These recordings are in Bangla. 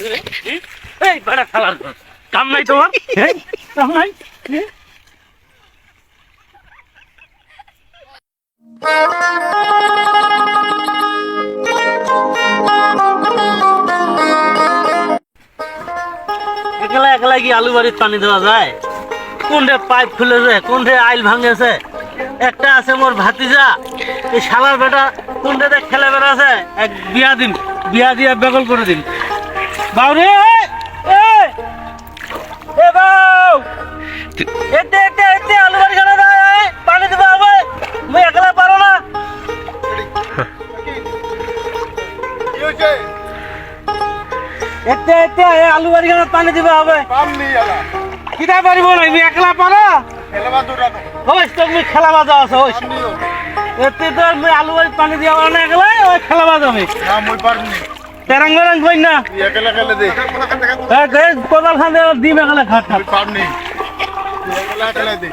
এই বেড়া খালার কাম নাই তোমার? কাম নাই? একলা একলা কি আলু বাড়ির পানি দেওয়া যায়? কোনটা পাইপ খুলেছে কোনটা আইল ভাঙেছে? একটা আছে মোর ভাতিজা। এই শালার বেটা কোনটাতে খেলে বেড়াছে? এক বিয়া দিন বিয়া দিয়ে বেগল করে দিন। বাউরে এ বাউ, এতে এতে এতে, আলু বাড়ি খানা দেয় পানি দেবো হবে, মুই একলা পারো না। এতে এতে আলু বাড়ি খানা পানি দিবে হবে। কিটা পারিব না, মুই একলা পারো? ওই তো মুই খেলা বাজা আছে, ওই। এতে তো মুই আলু বাড়ি পানি দিয়া না একলা ওই খেলা বাজা আমি না, মই পারনি তেরাং বেরাং কই না? তুই একেলা দে এ কোদাল খান দে দিম তুই তুই একেলা খেলে দে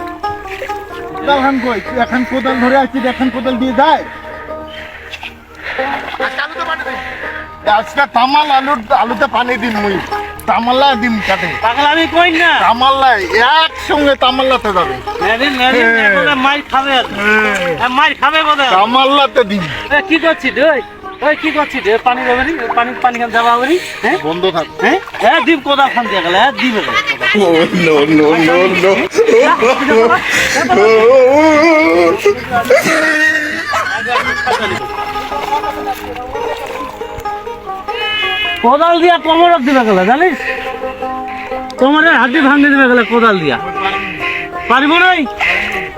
কোদাল খান কই? তুই এখন কোদাল ধরে আছিস এখন কোদাল দিয়ে যায়। আজকে তামাল আলু আলুতে পানি দিন মুই। তামাল্লা দিন কাটে। পাগলা আমি কই না? তামাল্লা একসঙ্গে তামাল্লাতে যাবে। মেদিন একলা মাই খাবে। আর। এ, মাই খাবে বোধহয়। তামাল্লাতে দিন এ, কি করছিস ওই ওই কি করছিস রে? পানি দেবে নি? পানি পানি খান যাবা হবে নি? হ্যাঁ? বন্ধ থাক। হ্যাঁ? এ দিম কোদাল খান দিয়া গেলে? দিম একলা নো নো নো নো কোদাল দিয়া কোমরত দিবে গেলে জানিস? কোমরের হাড্ডি ভাঙে দিবে গেলে কোদাল দিয়া। পারিব নাই?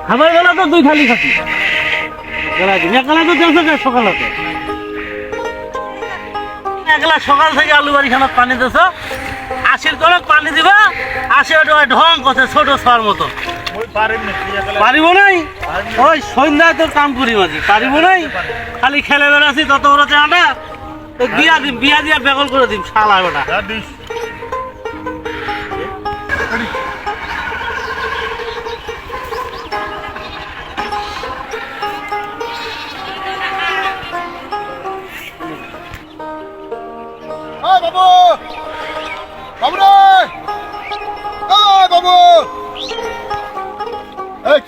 খাবার বেলা তো দুই থালি খাতি। দিন। একলা তো সকালতে। একলা সকাল থেকে আলু বাড়ি খানা পানি দিছ। আশির করে পানি দিবা আশি ওটা ঢং করছে ছোট ছোয়ার মতো। পারিব নাই? ওই সন্ধ্যায় তোর কাম করি মাঝি, পারিব নাই? খালি খেলে বেড়াছি তত বড় চাটা বিয়া দিম বিয়া দিয়া বেগল করে দিম, শালা ওটা।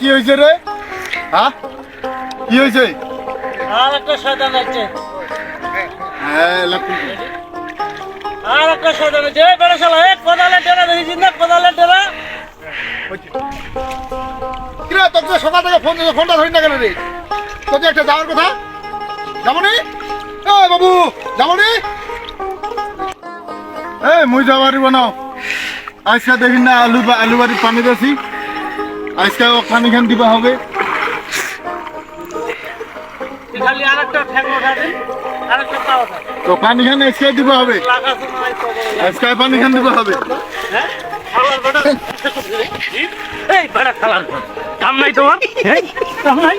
কি হয়েছে রে? হ্যাঁ কি হয়েছে? আর একটা শয়তান আছে হ্যাঁ লাকুন আর একটা শয়তান আছে এই বেড়া শালা এক কোদালে টেরা দেখেছিস না কোদালে টেরা কিরে তোর তো সকাল থেকে ফোন ফোনটা ধরি না কেন রে? যে একটা যাওয়ার কথা? যাবনি? এ বাবু যাবনি? এ মুই যাবারি বানাও। আজকে দেখি না আলু আলু বাড়ি পানি দিয়েছি আজকে ও পানি খান দিবা হবে। খালি তো পানি খান আজকে দিবা হবে। আজকে পানি খান দিবা হবে। হ্যাঁ? এই বেড়া খালার কাম নাই তোমার? কাম নাই?